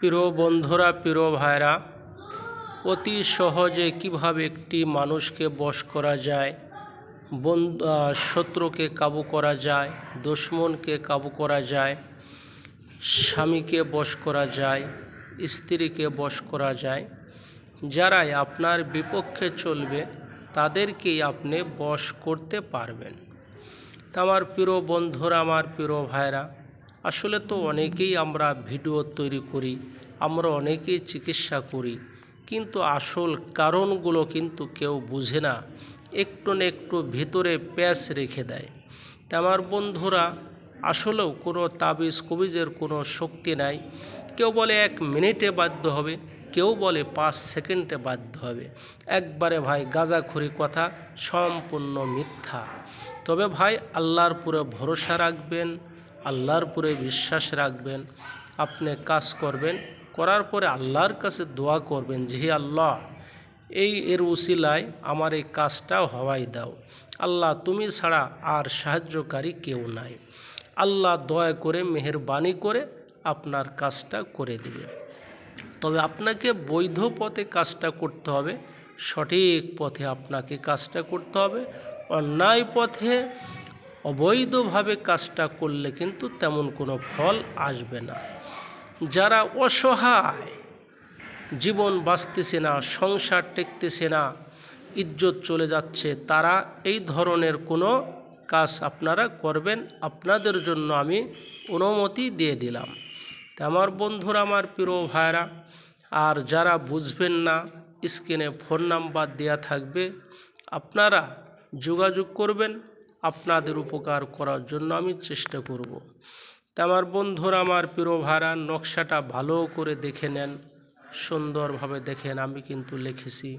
প্রিয় বন্ধুরা, প্রিয় ভাইরা, অতি সহজে কীভাবে একটি মানুষকে বশ করা যায় শত্রুকে কাবু করা যায়, দুশ্মনকে কাবু করা যায়, স্বামীকে বশ করা যায়, স্ত্রীকে বশ করা যায়, যারাই আপনার বিপক্ষে চলবে, তাদেরকেই আপনি বশ করতে পারবেন। আমার প্রিয় বন্ধুরা, আমার প্রিয় ভাইরা আসলে তো অনেকেই আমরা ভিডিও তৈরি করি, আমরা অনেকেই চিকিৎসা করি, কিন্তু আসল কারণগুলো কিন্তু কেউ বুঝে না, একটু না একটু ভিতরে প্যাচ রেখে দেয়। তা আমার বন্ধুরা, আসলেও কোনো তাবিজ কবিজের কোনো শক্তি নাই, কেউ বলে এক মিনিটে বাধ্য হবে, কেউ বলে পাঁচ সেকেন্ডে বাধ্য হবে। একবারে ভাই গাঁজাখুরি কথা, সম্পূর্ণ মিথ্যা। তবে ভাই আল্লাহর পুরো ভরসা রাখবেন আল্লাহর পুরে বিশ্বাস রাখবেন, আপনি কাজ করবেন, করার পরে আল্লাহর কাছে দোয়া করবেন যে আল্লাহ, এই এর উসিলায় আমার এই কাজটা হওয়াই দাও। আল্লাহ, তুমি ছাড়া আর সাহায্যকারী কেউ নাই। আল্লাহ দয়া করে, মেহরবানি করে আপনার কাজটা করে দিবে। তবে আপনাকে বৈধ পথে কাজটা করতে হবে, সঠিক পথে আপনাকে কাজটা করতে হবে, অন্যায় পথে অবৈধভাবে কাজটা করলে কিন্তু তেমন কোনো ফল আসবে না। যারা অসহায়, জীবন বাঁচতেছে না, সংসার টেকতেছে না, ইজ্জত চলে যাচ্ছে, তারা এই ধরনের কোনো কাজ আপনারা করবেন, আপনাদের জন্য আমি অনুমতি দিয়ে দিলাম। আমার বন্ধুরা, আমার প্রিয় ভাইরা আর যারা বুঝবেন না, স্ক্রিনে ফোন নাম্বার দেওয়া থাকবে, আপনারা যোগাযোগ করবেন আপনাদের উপকার করার জন্য আমি চেষ্টা করব। তা আমার বন্ধুরা, আমার প্রিয় ভাইরা, নকশাটা ভালো করে দেখে নেন, সুন্দরভাবে দেখেন আমি কিন্তু লিখেছি।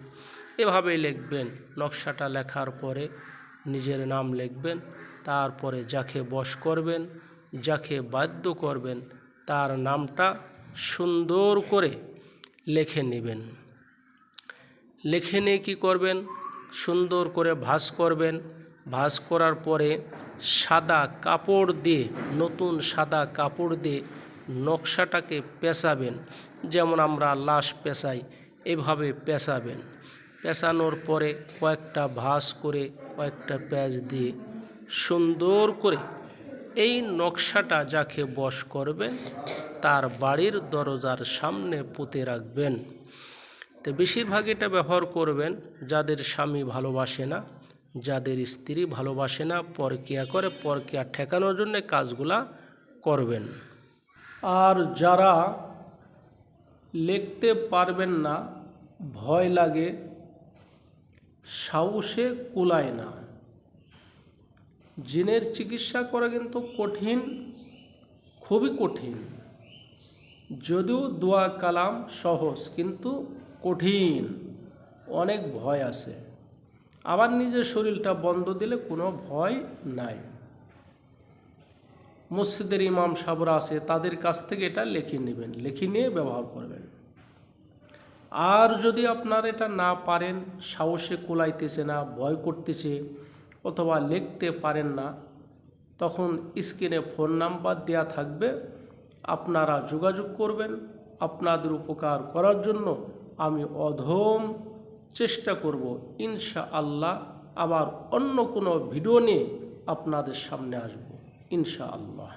এভাবেই লিখবেন, নকশাটা লেখার পরে নিজের নাম লিখবেন, তারপরে যাকে বশ করবেন, যাকে বাধ্য করবেন, তার নামটা সুন্দর করে লিখে নেবেন। লিখে নিয়ে কী করবেন? সুন্দর করে ভাঁজ করবেন ভাঁজ করার পরে সাদা কাপড় দিয়ে, নতুন সাদা কাপড় দিয়ে নকশাটাকে পেঁচাবেন। যেমন আমরা লাশ পেঁচাই, এভাবে পেঁচাবেন। পেঁচানোর পরে কয়েকটা ভাঁজ করে কয়েকটা প্যাঁচ দিয়ে সুন্দর করে এই নকশাটা যাকে বশ করবেন, তার বাড়ির দরজার সামনে পুঁতে রাখবেন। তো বেশিরভাগ এটা ব্যবহার করবেন যাদের স্বামী ভালোবাসে না। যাদের স্ত্রী ভালোবাসে না, পরকিয়া করে, পরকিয়া ঠেকানোর জন্য কাজগুলা করবেন। আর যারা লিখতে পারবেন না, ভয় লাগে, সাহসে কুলায় না। জিনের চিকিৎসা করা কিন্তু কঠিন, খুবই কঠিন। যদিও দোয়া কালাম সহজ, কিন্তু কঠিন, অনেক ভয় আছে। আবার নিজের শরীরটা বন্ধ দিলে কোনো ভয় নাই। মসজিদের ইমাম সাবরা আছে, তাদের কাছ থেকে এটা লিখে নেবেন, লিখে নিয়ে ব্যবহার করবেন। আর যদি আপনার এটা না পারেন, সাহসে কোলাইতেছে না, ভয় করতেছে, অথবা লিখতে পারেন না, তখন স্ক্রিনে ফোন নাম্বার দেয়া থাকবে, আপনারা যোগাযোগ করবেন। আপনাদের উপকার করার জন্য আমি অধম চেষ্টা করব ইনশা আল্লাহ আবার অন্য কোনো ভিডিও নিয়ে আপনাদের সামনে আসব ইনশা আল্লাহ